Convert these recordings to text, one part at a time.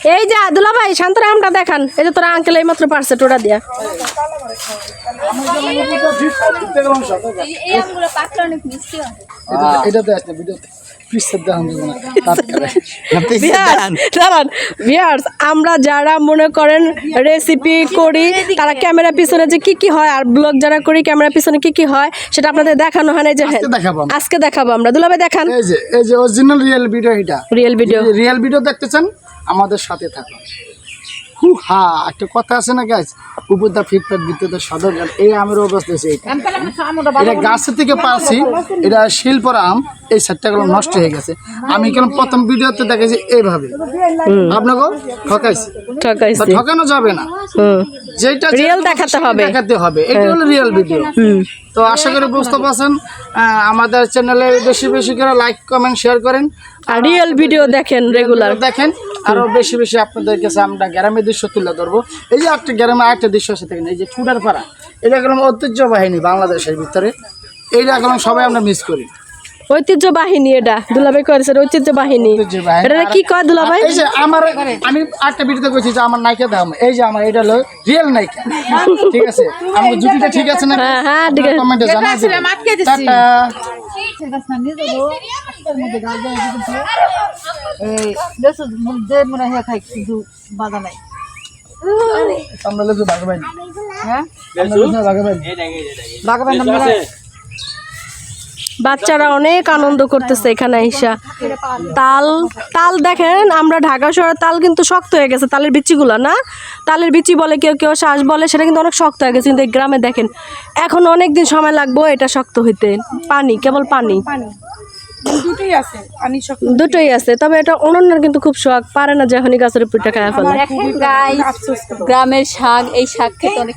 এই যে দুলা ভাই শান্তরা আমটা দেখান। এই যে তোরা আঙ্কেল এই মাত্র পারছে টোটা দিয়া। আমরা যারা মনে করেন রেসিপি করি তারা ক্যামেরা পিছনে যে কি কি হয় আর ব্লগ যারা করি ক্যামেরা পিছনে কি কি হয় সেটা আপনাদের দেখানো হয় না যে আজকে দেখাবো আমরা। আজকে দেখাবো আমরা। দুলাভাই দেখান। এই যে এই যে অরিজিনাল রিয়েল ভিডিও এটা। রিয়েল ভিডিও রিয়েল ভিডিও দেখতে চান? আমাদের সাথে থাকুন হু হা একটা কথা আছে না গাছ উপর দা ফিটফাট ভিতরে সদর গাছ এই আমের অবস্থা এটা গাছের থেকে পাচ্ছি এটা শিল্পর আম এই সাতটা গুলো নষ্ট হয়ে গেছে। আমি কেন প্রথম ভিডিওতে দেখেছি এইভাবে। আপনাকে ঠকাইছি। তা ঠকাইছি ঠকানো যাবে না। যেটা Real দেখাতে হবে। দেখাতে হবে। এটা হলো রিয়েল ভিডিও তো আশা করি বুঝতে পারছেন আমাদের চ্যানেলে বেশি বেশি করে লাইক কমেন্ট শেয়ার করেন। আর রিয়েল ভিডিও দেখেন রেগুলার দেখেন। আরও বেশি বেশি আপনাদের কাছে আমরা গ্রামের দৃশ্য তুলে ধরবো। এই যে একটা গ্রামে একটা দৃশ্য আছে দেখেন এই যে চুডার পাড়া। এটা গেলাম ঐতিহ্যবাহিনী বাংলাদেশের ভিতরে। এইটা গেলাম সবাই আমরা মিস করি। ঐতিহ্য বাহিনী এটা দুলাভাই করেছে ঐতিহ্য বাহিনী এটা কি কয় দুলাভাই? এই যে আমার আমি একটা ভিডিওতে কইছি যে আমার নায়িকা দাম। এই যে আমার এটা হলো রিয়েল নায়িকা। ঠিক আছে? আমার জুটিটা ঠিক আছে না হ্যাঁ হ্যাঁ ঠিক আছে। কমেন্টে জানাই টাটা। আমরা হ্যাঁ বাচ্চারা অনেক আনন্দ করতেছে এখানে আইসা। তাল তাল দেখেন আমরা ঢাকা শহরের তাল কিন্তু শক্ত হয়ে গেছে তালের বিচিগুলো না? তালের বিচি বলে কেউ কেউ শ্বাস বলে সেটা কিন্তু অনেক শক্ত হয়ে গেছে কিন্তু গ্রামে দেখেন এখন অনেক দিন সময় লাগবো এটা শক্ত হইতে। পানি কেবল পানি। দুটোই আছে পানি সব দুটোই আছে তবে এটা অনন্যার কিন্তু খুব শখ পারে না যখনই গাছের পিঠা খায় ফেলে। গ্রামের শাক এই শাক খেতে অনেক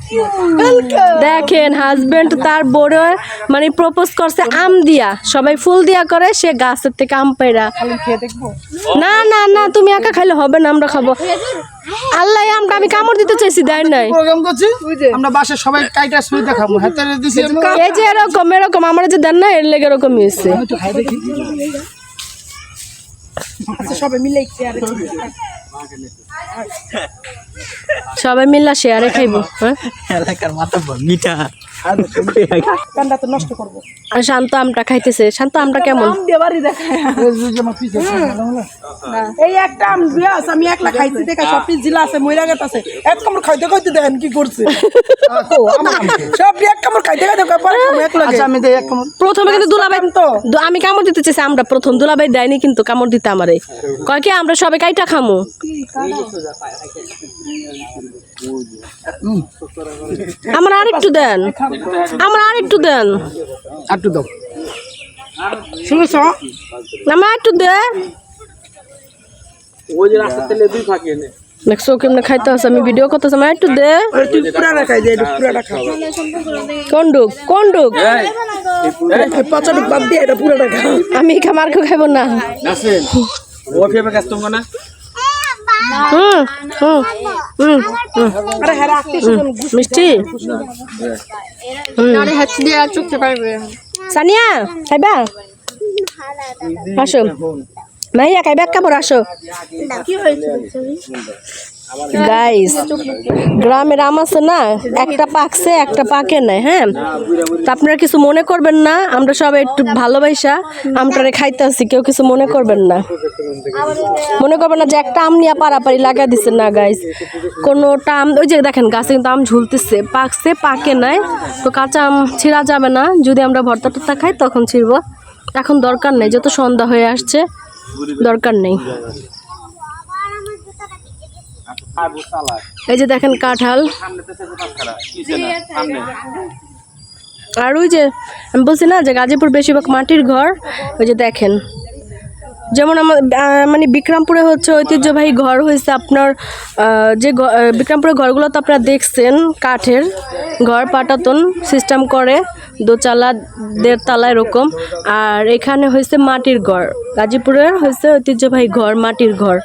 দেখেন হাজবেন্ড তার বড় মানে প্রপোজ করছে আম দিয়া। সবাই ফুল দিয়া করে সে গাছের থেকে আম দেখব? না না না তুমি একা খাইলে হবে না আমরা খাব। আল্লাহ আমটা আমি কামড় দিতে চাইছি দেন নাই। প্রোগ্রাম করছি? আমরা বাসা সবাই কাইটা শুয়ে দেখাবো। হাতে দিছি। এই যে এরকম এরকম আমরা যে দেন না এর লেগে এরকম হয়েছে। দেখি। আচ্ছা সবাই মিলে চেয়ারে সবাই মিল্লা শেয়ারে খাইবো হ্যাঁ? এলাকার মাথা মিঠা। কান্ডা তো নষ্ট করব। আর শান্ত আমটা খাইতেছে। শান্ত আমটা কেমন? দিয়ে দেখায়। এই একটা আম আমি একলা খাইছি দেখা সব পিস জিলা আছে মহিলা গেট আছে এক কামড় খাইতে খাইতে দেখেন কি করছে। সব এক কামড় খাইতে খাইতে পরে এক লাগে আচ্ছা আমি দেখ এক কামড়। প্রথমে কিন্তু দুলাভাই তো। আমি কামড় দিতে চাইছি আমরা প্রথম দুলাভাই দেয়নি কিন্তু কামড় দিতে আমারে। কয় কি আমরা সবাই কাইটা খামু? আমার আরেকটু দেন। আমার আরেকটু দেন। আর একটু দাও। শুনেছ? আমার একটু দে। দেখছ কেমনে খাইতে আছে আমি ভিডিও করতেছি আমার একটু দে। তুই পুরাটা খাই দে এটা পুরাটা খা কোন ডুক কোন ডুক পচা ডুব বাদ দিয়ে এটা পুরাটা খা। আমি খামার খাইব না। হুম হুম হুম হুম। আরে রাখতে মিষ্টি? সানিয়া খাইবা? আসো। মাইয়া খাইবা কাপড় আসো। গাইস গ্রামের আম আছে না, একটা পাকছে, একটা পাকে নাই হ্যাঁ? তা আপনারা কিছু মনে করবেন না, আমরা সবাই একটু ভালোবাসা, আমটারে খাইতেছি, কেউ কিছু মনে করবেন না। মনে করবেন না যে একটা আম নিয়ে পারাপারি লাগা দিছে না গাইস কোনোটা আম, ওই যে দেখেন, গাছে কিন্তু আম ঝুলতেছে, পাকছে, পাকে নাই। তো কাঁচা আম ছিঁড়া যাবে না, যদি আমরা ভর্তা টর্তা খাই, তখন ছিঁড়বো। এখন দরকার নেই, যত সন্ধ্যা হয়ে আসছে দরকার নেই। এই যে দেখেন কাঁঠাল। আর ওই যে, আমি বলছি না যে গাজীপুর বেশিরভাগ মাটির ঘর, ওই যে দেখেন। যেমন আমার মানে বিক্রমপুরে হচ্ছে ঐতিহ্যবাহী ঘর হয়েছে আপনার যে বিক্রমপুরের ঘরগুলো তো আপনারা দেখছেন, কাঠের ঘর, পাটাতন সিস্টেম করে। দোতলা দেড়তলা এরকম। আর এখানে হয়েছে মাটির ঘর। গাজীপুরের হয়েছে ঐতিহ্যবাহী ঘর মাটির ঘর।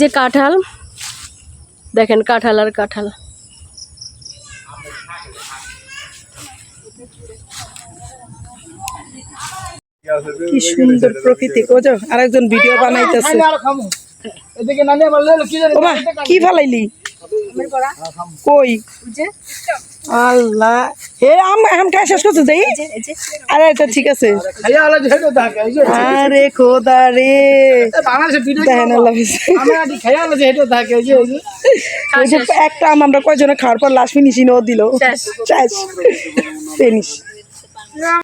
যে কাঁঠাল দেখেন কাঁঠাল আর কাঁঠাল। কি সুন্দর প্রকৃতি। ও যে আরেকজন ভিডিও বানাইতেছে। কি ফালাইলি? কই? আল্লাহ। হে আম আম খাই শেষ করছে যাই আরে এটা ঠিক আছে। খাইয়া আলো যে হেঁটে থাকে এই যে। আরে খোদা রে। এ বাংলাদেশে ভিডিও দেখেন আল্লাহ আমরা আদি যে হেঁটে থাকে এই যে ওই যে। একটা আম আমরা কয়জনে খাওয়ার পর লাস্ট ফিনিশিং ও দিল। শেষ। ফিনিশ